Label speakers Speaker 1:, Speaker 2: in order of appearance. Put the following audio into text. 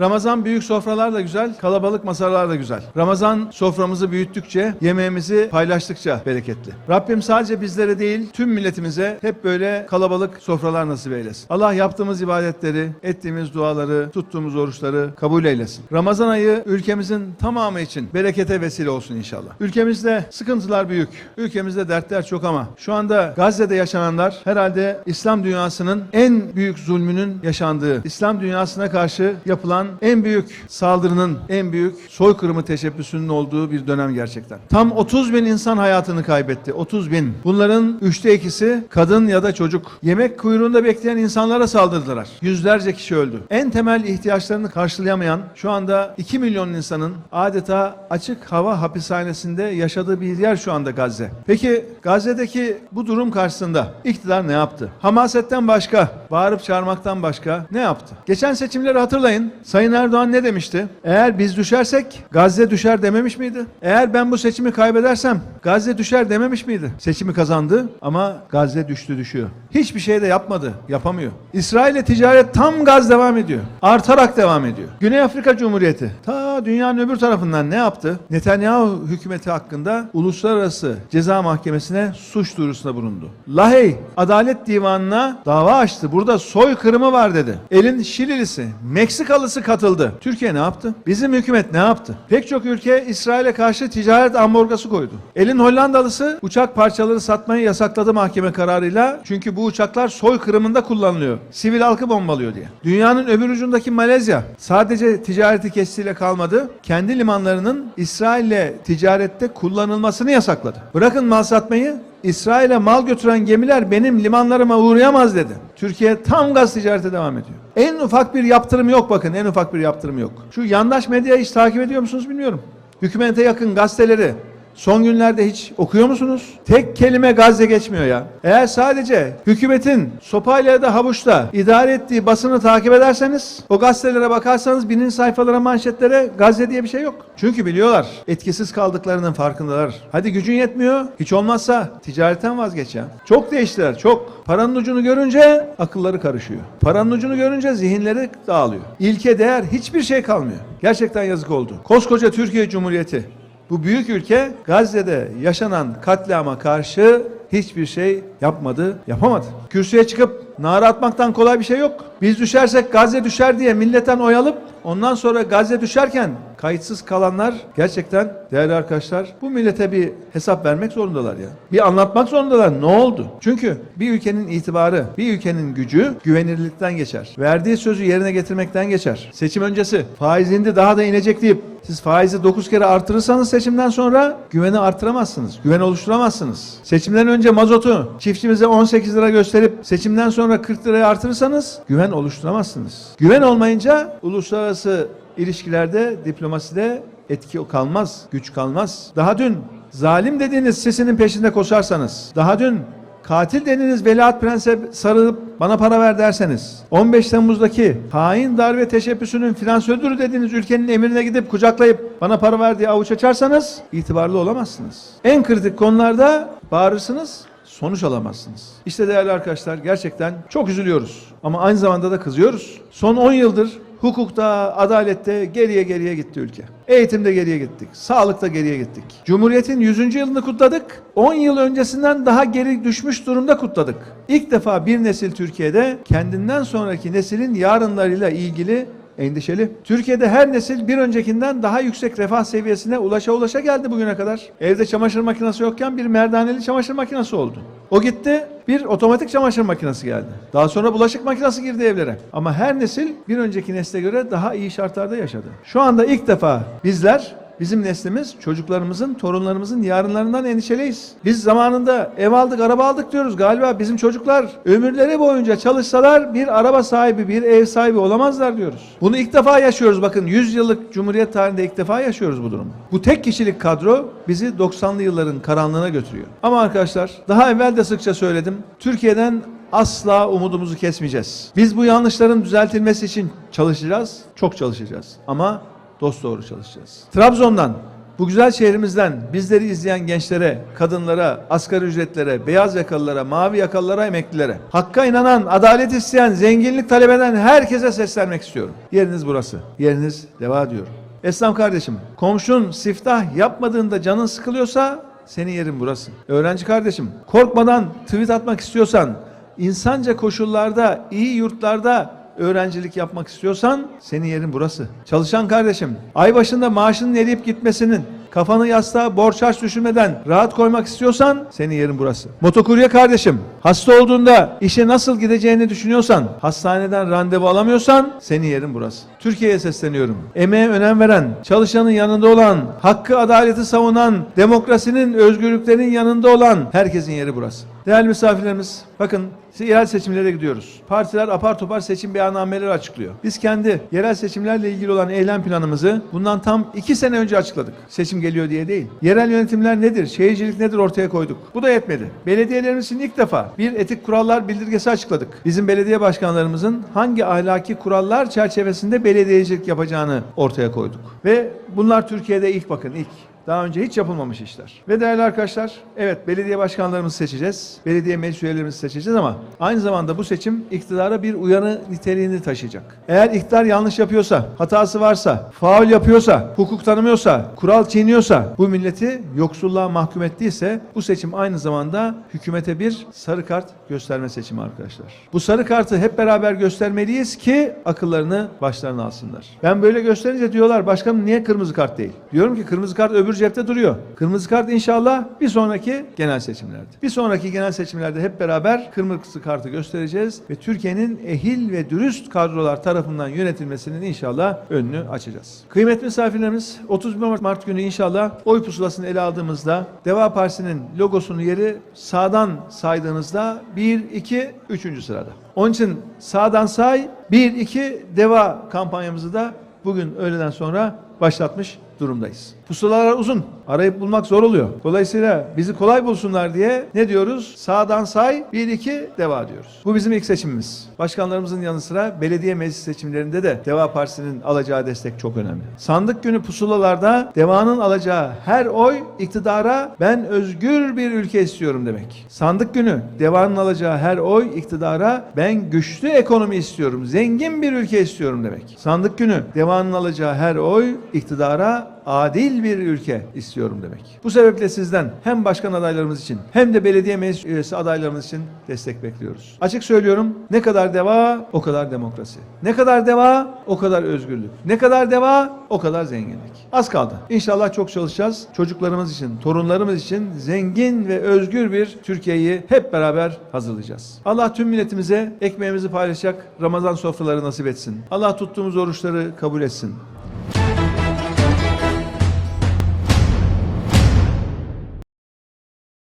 Speaker 1: Ramazan büyük sofralar da güzel, kalabalık masalar da güzel. Ramazan soframızı büyüttükçe, yemeğimizi paylaştıkça bereketli. Rabbim sadece bizlere değil, tüm milletimize hep böyle kalabalık sofralar nasip eylesin. Allah yaptığımız ibadetleri, ettiğimiz duaları, tuttuğumuz oruçları kabul eylesin. Ramazan ayı ülkemizin tamamı için berekete vesile olsun inşallah. Ülkemizde sıkıntılar büyük, ülkemizde dertler çok ama şu anda Gazze'de yaşananlar herhalde İslam dünyasının en büyük zulmünün yaşandığı, İslam dünyasına karşı yapılan en büyük saldırının, en büyük soykırımı teşebbüsünün olduğu bir dönem gerçekten. Tam 30 bin insan hayatını kaybetti. 30 bin. Bunların üçte ikisi kadın ya da çocuk. Yemek kuyruğunda bekleyen insanlara saldırdılar. Yüzlerce kişi öldü. En temel ihtiyaçlarını karşılayamayan şu anda 2 milyon insanın adeta açık hava hapishanesinde yaşadığı bir yer şu anda Gazze. Peki Gazze'deki bu durum karşısında iktidar ne yaptı? Hamasetten başka, bağırıp çağırmaktan başka ne yaptı? Geçen seçimleri hatırlayın. Sayın Erdoğan ne demişti? Eğer biz düşersek Gazze düşer dememiş miydi? Eğer ben bu seçimi kaybedersem Gazze düşer dememiş miydi? Seçimi kazandı ama Gazze düştü düşüyor. Hiçbir şey de yapmadı, yapamıyor. İsrail'le ticaret tam gaz devam ediyor. Artarak devam ediyor. Güney Afrika Cumhuriyeti ta dünyanın öbür tarafından ne yaptı? Netanyahu hükümeti hakkında Uluslararası Ceza Mahkemesi'ne suç duyurusunda bulundu. Lahey Adalet Divanı'na dava açtı. Burada soykırımı var dedi. Elin Şililisi, Meksikalısı katıldı. Türkiye ne yaptı? Bizim hükümet ne yaptı? Pek çok ülke İsrail'e karşı ticaret ambargosu koydu. Elin Hollandalısı uçak parçaları satmayı yasakladı mahkeme kararıyla. Çünkü bu uçaklar soykırımında kullanılıyor. Sivil halkı bombalıyor diye. Dünyanın öbür ucundaki Malezya sadece ticareti kestiğiyle kalmadı. Kendi limanlarının İsrail'le ticarette kullanılmasını yasakladı. Bırakın mal satmayı, İsrail'e mal götüren gemiler benim limanlarıma uğrayamaz dedi. Türkiye tam gaz ticarete devam ediyor. En ufak bir yaptırım yok bakın en ufak bir yaptırım yok. Şu yandaş medyayı hiç takip ediyor musunuz bilmiyorum. Hükümete yakın gazeteleri son günlerde hiç okuyor musunuz? Tek kelime Gazze geçmiyor ya. Eğer sadece hükümetin sopayla ya da havuçla idare ettiği basını takip ederseniz o gazetelere bakarsanız birinci sayfalara manşetlere Gazze diye bir şey yok. Çünkü biliyorlar etkisiz kaldıklarının farkındalar. Hadi gücün yetmiyor hiç olmazsa ticaretten vazgeç ya. Çok değiştiler çok. Paranın ucunu görünce akılları karışıyor. Paranın ucunu görünce zihinleri dağılıyor. İlke değer hiçbir şey kalmıyor. Gerçekten yazık oldu. Koskoca Türkiye Cumhuriyeti bu büyük ülke Gazze'de yaşanan katliama karşı hiçbir şey yapmadı, yapamadı. Kürsüye çıkıp nara atmaktan kolay bir şey yok. Biz düşersek Gazze düşer diye milletten oy alıp ondan sonra Gazze düşerken kayıtsız kalanlar gerçekten değerli arkadaşlar bu millete bir hesap vermek zorundalar ya. Bir anlatmak zorundalar ne oldu? Çünkü bir ülkenin itibarı, bir ülkenin gücü güvenilirlikten geçer. Verdiği sözü yerine getirmekten geçer. Seçim öncesi faiz indi daha da inecek deyip siz faizi 9 kere artırırsanız seçimden sonra güveni artıramazsınız. Güven oluşturamazsınız. Seçimden önce mazotu çiftçimize 18 lira gösterip seçimden sonra 40 liraya artırırsanız güven oluşturamazsınız. Güven olmayınca uluslararası ilişkilerde, diplomaside etki kalmaz, güç kalmaz. Daha dün zalim dediğiniz sesinin peşinde koşarsanız, daha dün katil dediğiniz Veliaht Prens'e sarılıp bana para ver derseniz, 15 Temmuz'daki hain darbe teşebbüsünün finansördürü dediğiniz ülkenin emrine gidip kucaklayıp bana para ver diye avuç açarsanız itibarlı olamazsınız. En kritik konularda bağırırsınız, sonuç alamazsınız. İşte değerli arkadaşlar gerçekten çok üzülüyoruz ama aynı zamanda da kızıyoruz. Son 10 yıldır hukukta, adalette geriye geriye gitti ülke. Eğitimde geriye gittik, sağlıkta geriye gittik. Cumhuriyetin 100. yılını kutladık. 10 yıl öncesinden daha geri düşmüş durumda kutladık. İlk defa bir nesil Türkiye'de kendinden sonraki neslin yarınlarıyla ilgili endişeli. Türkiye'de her nesil bir öncekinden daha yüksek refah seviyesine ulaşa ulaşa geldi bugüne kadar. Evde çamaşır makinesi yokken bir merdaneli çamaşır makinesi oldu. O gitti, bir otomatik çamaşır makinesi geldi. Daha sonra bulaşık makinesi girdi evlere. Ama her nesil bir önceki nesle göre daha iyi şartlarda yaşadı. Şu anda ilk defa bizler Bizim neslimiz çocuklarımızın, torunlarımızın yarınlarından endişeliyiz. Biz zamanında ev aldık, araba aldık diyoruz. Galiba bizim çocuklar ömürleri boyunca çalışsalar bir araba sahibi, bir ev sahibi olamazlar diyoruz. Bunu ilk defa yaşıyoruz. Bakın 100 yıllık Cumhuriyet tarihinde ilk defa yaşıyoruz bu durumu. Bu tek kişilik kadro bizi 90'lı yılların karanlığına götürüyor. Ama arkadaşlar daha evvel de sıkça söyledim. Türkiye'den asla umudumuzu kesmeyeceğiz. Biz bu yanlışların düzeltilmesi için çalışacağız, çok çalışacağız. Ama dost doğru çalışacağız. Trabzon'dan Bu güzel şehrimizden bizleri izleyen gençlere, kadınlara, asgari ücretlere, beyaz yakalılara, mavi yakalılara, emeklilere, hakka inanan, adalet isteyen, zenginlik talep eden herkese seslenmek istiyorum. Yeriniz burası. Yeriniz deva diyorum. Esnaf kardeşim, komşun siftah yapmadığında canın sıkılıyorsa senin yerin burası. Öğrenci kardeşim, korkmadan tweet atmak istiyorsan, insanca koşullarda, iyi yurtlarda öğrencilik yapmak istiyorsan senin yerin burası. Çalışan kardeşim, ay başında maaşının eriyip gitmesinin, kafanı yastığa borç harç düşünmeden rahat koymak istiyorsan senin yerin burası. Motokurye kardeşim, hasta olduğunda işe nasıl gideceğini düşünüyorsan, hastaneden randevu alamıyorsan senin yerin burası. Türkiye'ye sesleniyorum. Emeğe önem veren, çalışanın yanında olan, hakkı adaleti savunan, demokrasinin, özgürlüklerin yanında olan herkesin yeri burası. Değerli misafirlerimiz, bakın yerel seçimlere gidiyoruz. Partiler apar topar seçim beyannameleri açıklıyor. Biz kendi yerel seçimlerle ilgili olan eylem planımızı bundan tam iki sene önce açıkladık. Seçim geliyor diye değil. Yerel yönetimler nedir, şehircilik nedir ortaya koyduk. Bu da yetmedi. Belediyelerimiz için ilk defa bir etik kurallar bildirgesi açıkladık. Bizim belediye başkanlarımızın hangi ahlaki kurallar çerçevesinde belediyecilik yapacağını ortaya koyduk. Ve bunlar Türkiye'de ilk bakın ilk. Daha önce hiç yapılmamış işler. Ve değerli arkadaşlar, evet belediye başkanlarımızı seçeceğiz. Belediye meclis üyelerimizi seçeceğiz ama aynı zamanda bu seçim iktidara bir uyanı niteliğini taşıyacak. Eğer iktidar yanlış yapıyorsa, hatası varsa, faul yapıyorsa, hukuk tanımıyorsa, kural çiğniyorsa, bu milleti yoksulluğa mahkum ettiyse bu seçim aynı zamanda hükümete bir sarı kart gösterme seçimi arkadaşlar. Bu sarı kartı hep beraber göstermeliyiz ki akıllarını başlarına alsınlar. Ben böyle gösterince diyorlar başkanım niye kırmızı kart değil? Diyorum ki kırmızı kart öbür cepte duruyor. Kırmızı kart inşallah bir sonraki genel seçimlerde. Bir sonraki genel seçimlerde hep beraber kırmızı kartı göstereceğiz ve Türkiye'nin ehil ve dürüst kadrolar tarafından yönetilmesinin inşallah önünü açacağız. Kıymetli misafirlerimiz 31 Mart günü inşallah oy pusulasını ele aldığımızda Deva Partisi'nin logosunun yeri sağdan saydığınızda 1, 2, 3. sırada. Onun için sağdan say 1, 2 Deva kampanyamızı da bugün öğleden sonra başlatmış durumdayız. Pusulalar uzun. Arayıp bulmak zor oluyor. Dolayısıyla bizi kolay bulsunlar diye ne diyoruz? Sağdan say, 1 2 deva diyoruz. Bu bizim ilk seçimimiz. Başkanlarımızın yanı sıra belediye meclis seçimlerinde de Deva Partisi'nin alacağı destek çok önemli. Sandık günü pusulalarda devanın alacağı her oy iktidara ben özgür bir ülke istiyorum demek. Sandık günü devanın alacağı her oy iktidara ben güçlü ekonomi istiyorum, zengin bir ülke istiyorum demek. Sandık günü devanın alacağı her oy iktidara adil bir ülke istiyorum demek. Bu sebeple sizden hem başkan adaylarımız için hem de belediye meclis üyesi adaylarımız için destek bekliyoruz. Açık söylüyorum ne kadar deva o kadar demokrasi. Ne kadar deva o kadar özgürlük. Ne kadar deva o kadar zenginlik. Az kaldı. İnşallah çok çalışacağız. Çocuklarımız için, torunlarımız için zengin ve özgür bir Türkiye'yi hep beraber hazırlayacağız. Allah tüm milletimize ekmeğimizi paylaşacak Ramazan sofraları nasip etsin. Allah tuttuğumuz oruçları kabul etsin.